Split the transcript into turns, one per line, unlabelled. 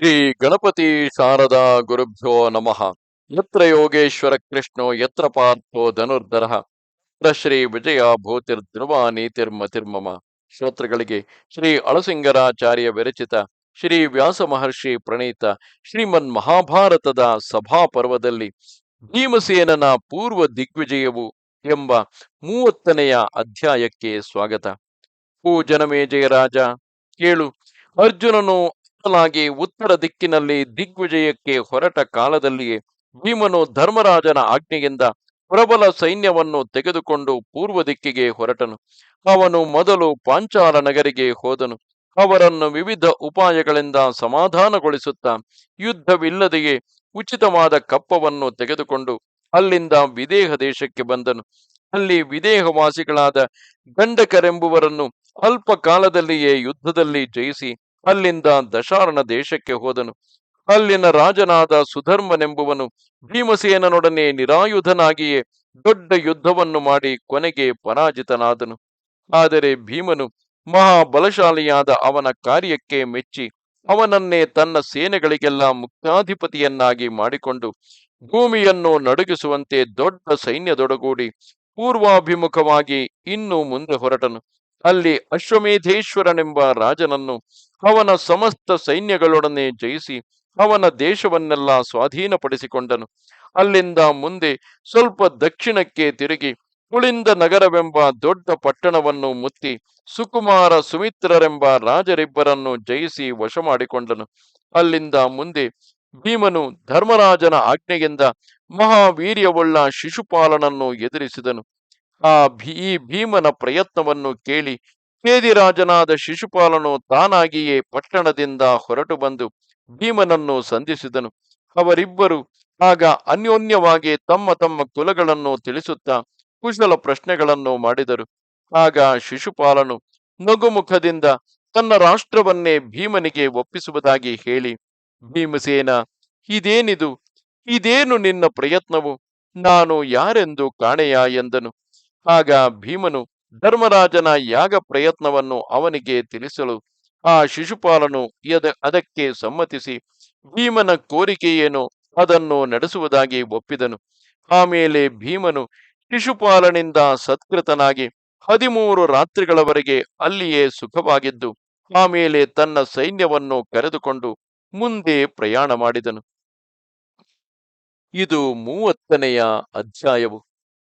ಶ್ರೀ ಗಣಪತಿ ಶಾರದಾ ಗುರುಭ್ಯೋ ನಮಃ. ಯತ್ರ ಯೋಗೇಶ್ವರ ಕೃಷ್ಣೋ ಯತ್ರ ಪಾರ್ಥೋ ಧನುರ್ಧರ. ಶ್ರೀ ವಿಜಯ ಭೂತಿರ್ ಧ್ರುವ ನೀತಿರ್ಮತಿರ್ಮಮ ಶ್ರೋತೃಗಳಿಗೆ ಶ್ರೀ ಅಳಸಿಂಗರಾಚಾರ್ಯ ವಿರಚಿತ ಶ್ರೀ ವ್ಯಾಸ ಮಹರ್ಷಿ ಪ್ರಣೀತ ಶ್ರೀಮನ್ ಮಹಾಭಾರತದ ಸಭಾ ಪರ್ವದಲ್ಲಿ ಭೀಮಸೇನನ ಪೂರ್ವ ದಿಗ್ವಿಜಯವು ಎಂಬ ಮೂವತ್ತನೆಯ ಅಧ್ಯಾಯಕ್ಕೆ ಸ್ವಾಗತ. ಪೂಜನ ರಾಜ, ಕೇಳು. ಅರ್ಜುನನು ಅತ್ತಲಾಗಿ ಉತ್ತರ ದಿಕ್ಕಿನಲ್ಲಿ ದಿಗ್ವಿಜಯಕ್ಕೆ ಹೊರಟ ಕಾಲದಲ್ಲಿಯೇ ಭೀಮನು ಧರ್ಮರಾಜನ ಆಜ್ಞೆಯಿಂದ ಪ್ರಬಲ ಸೈನ್ಯವನ್ನು ತೆಗೆದುಕೊಂಡು ಪೂರ್ವ ದಿಕ್ಕಿಗೆ ಹೊರಟನು. ಅವನು ಮೊದಲು ಪಾಂಚಾಲ ನಗರಿಗೆ ಹೋದನು. ಅವರನ್ನು ವಿವಿಧ ಉಪಾಯಗಳಿಂದ ಸಮಾಧಾನಗೊಳಿಸುತ್ತಾ ಯುದ್ಧವಿಲ್ಲದೆಯೇ ಉಚಿತವಾದ ಕಪ್ಪವನ್ನು ತೆಗೆದುಕೊಂಡು ಅಲ್ಲಿಂದ ವಿದೇಹ ದೇಶಕ್ಕೆ ಬಂದನು. ಅಲ್ಲಿ ವಿದೇಹವಾಸಿಗಳಾದ ಗಂಡಕರೆಂಬುವರನ್ನು ಅಲ್ಪ ಕಾಲದಲ್ಲಿಯೇ ಯುದ್ಧದಲ್ಲಿ ಜಯಿಸಿ ಅಲ್ಲಿಂದ ದಶಾರಣ ದೇಶಕ್ಕೆ ಹೋದನು. ಅಲ್ಲಿನ ರಾಜನಾದ ಸುಧರ್ಮನೆಂಬುವನು ಭೀಮಸೇನನೊಡನೆ ನಿರಾಯುಧನಾಗಿಯೇ ದೊಡ್ಡ ಯುದ್ಧವನ್ನು ಮಾಡಿ ಕೊನೆಗೆ ಪರಾಜಿತನಾದನು. ಆದರೆ ಭೀಮನು ಮಹಾಬಲಶಾಲಿಯಾದ ಅವನ ಕಾರ್ಯಕ್ಕೆ ಮೆಚ್ಚಿ ಅವನನ್ನೇ ತನ್ನ ಸೇನೆಗಳಿಗೆಲ್ಲ ಮುಖ್ಯಾಧಿಪತಿಯನ್ನಾಗಿ ಮಾಡಿಕೊಂಡು ಭೂಮಿಯನ್ನು ನಡುಗಿಸುವಂತೆ ದೊಡ್ಡ ಸೈನ್ಯದೊಡಗೂಡಿ ಪೂರ್ವಾಭಿಮುಖವಾಗಿ ಇನ್ನು ಮುಂದೆ ಹೊರಟನು. ಅಲ್ಲಿ ಅಶ್ವಮೇಧೇಶ್ವರನೆಂಬ ರಾಜನನ್ನು ಅವನ ಸಮಸ್ತ ಸೈನ್ಯಗಳೊಡನೆ ಜಯಿಸಿ ಅವನ ದೇಶವನ್ನೆಲ್ಲ ಸ್ವಾಧೀನಪಡಿಸಿಕೊಂಡನು. ಅಲ್ಲಿಂದ ಮುಂದೆ ಸ್ವಲ್ಪ ದಕ್ಷಿಣಕ್ಕೆ ತಿರುಗಿ ಕುಳಿಂದ ನಗರವೆಂಬ ದೊಡ್ಡ ಪಟ್ಟಣವನ್ನು ಮುತ್ತಿ ಸುಕುಮಾರ ಸುಮಿತ್ರರೆಂಬ ರಾಜರಿಬ್ಬರನ್ನು ಜಯಿಸಿ ವಶ ಮಾಡಿಕೊಂಡನು ಅಲ್ಲಿಂದ ಮುಂದೆ ಭೀಮನು ಧರ್ಮರಾಜನ ಆಜ್ಞೆಯಿಂದ ಮಹಾವೀರ್ಯವುಳ್ಳ ಶಿಶುಪಾಲನನ್ನು ಎದುರಿಸಿದನು. ಆ ಭೀ, ಭೀಮನ ಪ್ರಯತ್ನವನ್ನು ಕೇಳಿ ಕೇದಿರಾಜನಾದ ಶಿಶುಪಾಲನು ತಾನಾಗಿಯೇ ಪಟ್ಟಣದಿಂದ ಹೊರಟು ಬಂದು ಭೀಮನನ್ನು ಸಂಧಿಸಿದನು. ಅವರಿಬ್ಬರು ಆಗ ಅನ್ಯೋನ್ಯವಾಗಿ ತಮ್ಮ ತಮ್ಮ ಕುಲಗಳನ್ನು ತಿಳಿಸುತ್ತಾ ಕುಶಲ ಪ್ರಶ್ನೆಗಳನ್ನು ಮಾಡಿದರು. ಆಗ ಶಿಶುಪಾಲನು ನಗುಮುಖದಿಂದ ತನ್ನ ರಾಷ್ಟ್ರವನ್ನೇ ಭೀಮನಿಗೆ ಒಪ್ಪಿಸುವುದಾಗಿ ಹೇಳಿ, ಭೀಮಸೇನ, ಇದೇನಿದು? ಇದೇನು ನಿನ್ನ ಪ್ರಯತ್ನವು? ನಾನು ಯಾರೆಂದು ಕಾಣೆಯ? ಎಂದನು. ಆಗ ಭೀಮನು ಧರ್ಮರಾಜನ ಯಾಗ ಪ್ರಯತ್ನವನ್ನು ಅವನಿಗೆ ತಿಳಿಸಲು ಆ ಶಿಶುಪಾಲನು ಅದಕ್ಕೆ ಸಮ್ಮತಿಸಿ ಭೀಮನ ಕೋರಿಕೆಯೇನು ಅದನ್ನು ನಡೆಸುವುದಾಗಿ ಒಪ್ಪಿದನು. ಆಮೇಲೆ ಭೀಮನು ಶಿಶುಪಾಲನಿಂದ ಸತ್ಕೃತನಾಗಿ ಹದಿಮೂರು ರಾತ್ರಿಗಳವರೆಗೆ ಅಲ್ಲಿಯೇ ಸುಖವಾಗಿದ್ದು ಆಮೇಲೆ ತನ್ನ ಸೈನ್ಯವನ್ನು ಕರೆದುಕೊಂಡು ಮುಂದೆ ಪ್ರಯಾಣ ಮಾಡಿದನು. ಇದು ಮೂವತ್ತನೆಯ ಅಧ್ಯಾಯವು.